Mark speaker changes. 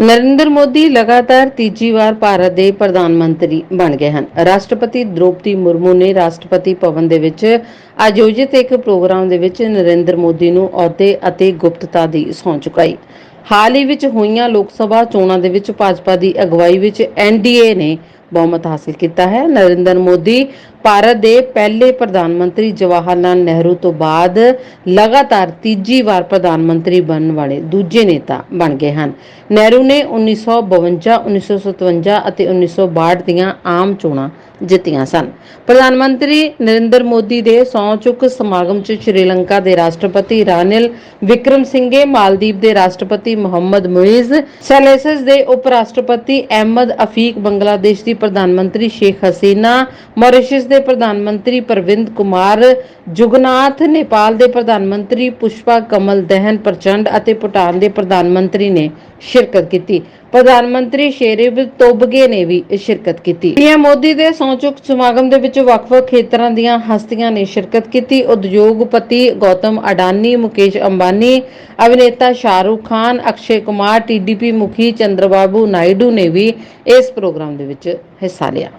Speaker 1: ਨਰਿੰਦਰ ਮੋਦੀ ਲਗਾਤਾਰ ਤੀਜੀ ਵਾਰ ਭਾਰਤ ਦੇ ਪ੍ਰਧਾਨ ਮੰਤਰੀ ਬਣ ਗਏ ਹਨ। ਰਾਸ਼ਟਰਪਤੀ ਦ੍ਰੋਪਦੀ ਮੁਰਮੂ ਨੇ ਰਾਸ਼ਟਰਪਤੀ ਭਵਨ ਦੇ ਵਿੱਚ ਆਯੋਜਿਤ ਇੱਕ ਪ੍ਰੋਗਰਾਮ ਦੇ ਵਿੱਚ ਨਰਿੰਦਰ ਮੋਦੀ ਨੂੰ ਅਹੁਦੇ ਅਤੇ ਗੁਪਤਤਾ ਦੀ ਸਹੁੰ ਚੁਕਾਈ। ਹਾਲ ਹੀ ਵਿੱਚ ਹੋਈਆਂ ਲੋਕ ਸਭਾ ਚੋਣਾਂ ਦੇ ਵਿੱਚ ਭਾਜਪਾ ਦੀ ਅਗਵਾਈ ਵਿੱਚ ਐਨਡੀਏ ਨੇ ਬਹੁਮਤ ਹਾਸਲ ਕੀਤਾ ਹੈ। ਨਰਿੰਦਰ ਮੋਦੀ ਭਾਰਤ ਦੇ ਪਹਿਲੇ ਪ੍ਰਧਾਨ ਮੰਤਰੀ ਜਵਾਹਰ ਲਾਲ ਨਹਿਰੂ ਤੋਂ ਬਾਅਦ ਲਗਾਤਾਰ ਤੀਜੀ ਵਾਰ ਪ੍ਰਧਾਨ ਮੰਤਰੀ ਬਣਨ ਵਾਲੇ ਦੂਜੇ ਨੇਤਾ ਬਣ ਗਏ ਹਨ। ਨਹਿਰੂ ਨੇ 1952 1957 ਅਤੇ 1962 ਦੀਆਂ ਆਮ ਚੋਣਾਂ ਜਿੱਤੀਆਂ ਸਨ। ਪ੍ਰਧਾਨ ਮੰਤਰੀ ਨਰਿੰਦਰ ਮੋਦੀ ਦੇ ਸਹੁੰ ਚੁੱਕ ਸਮਾਗਮ 'ਚ ਸ਼੍ਰੀਲੰਕਾ ਦੇ ਰਾਸ਼ਟਰਪਤੀ ਰਾਨਿਲ ਵਿਕਰਮ ਵਿਕਰਮਸਿੰਘੇ, ਮਾਲਦੀਵ ਦੇ ਰਾਸ਼ਟਰਪਤੀ ਮੁਹੰਮਦ ਮੁਇਜ਼ ਸੈਲੇਸਸ ਦੇ ਉਪ ਰਾਸ਼ਟਰਪਤੀ ਅਹਿਮਦ ਅਫੀਕ, ਬੰਗਲਾਦੇਸ਼ ਦੀ ਪ੍ਰਧਾਨ ਮੰਤਰੀ ਸ਼ੇਖ ਹਸੀਨਾ ਮੌਰੀਸ਼ੀਅਸ ਦੇ ਪ੍ਰਧਾਨ ਮੰਤਰੀ ਪ੍ਰਵਿੰਦ ਕੁਮਾਰ, ਜੁਗਨਾਥ ਨੇਪਾਲ ਦੇ ਪ੍ਰਧਾਨ ਮੰਤਰੀ ਪੁਸ਼ਪਾ ਕਮਲ ਦਹਨ ਪ੍ਰਚੰਡ ਅਤੇ ਭੂਟਾਨ ਦੇ ਪ੍ਰਧਾਨ ਮੰਤਰੀ ਨੇ ਸ਼ਿਰਕਤ ਕੀਤੀ। ਪ੍ਰਧਾਨ ਮੰਤਰੀ ਸ਼ੇਰਿਵ ਤੋਬਗੇ ਨੇ ਵੀ ਸ਼ਿਰਕਤ ਕੀਤੀ। ਪੀਐਮ ਮੋਦੀ ਦੇ ਸੌਚੁਕ ਸਮਾਗਮ ਦੇ ਵਿੱਚ ਵੱਖ-ਵੱਖ ਖੇਤਰਾਂ ਦੀਆਂ ਹਸਤੀਆਂ ਨੇ ਸ਼ਿਰਕਤ ਕੀਤੀ। ਉਦਯੋਗਪਤੀ ਗੌਤਮ ਅਡਾਨੀ, ਮੁਕੇਸ਼ ਅੰਬਾਨੀ, ਅਭਿਨੇਤਾ ਸ਼ਾਹਰੁਖ ਖਾਨ, ਅਕਸ਼ੇ ਕੁਮਾਰ ਟੀਡੀਪੀ ਮੁਖੀ ਚੰਦਰਬਾਬੂ ਨਾਇਡੂ ਨੇ ਵੀ ਇਸ ਪ੍ਰੋਗਰਾਮ ਦੇ ਵਿੱਚ ਹਿੱਸਾ ਲਿਆ।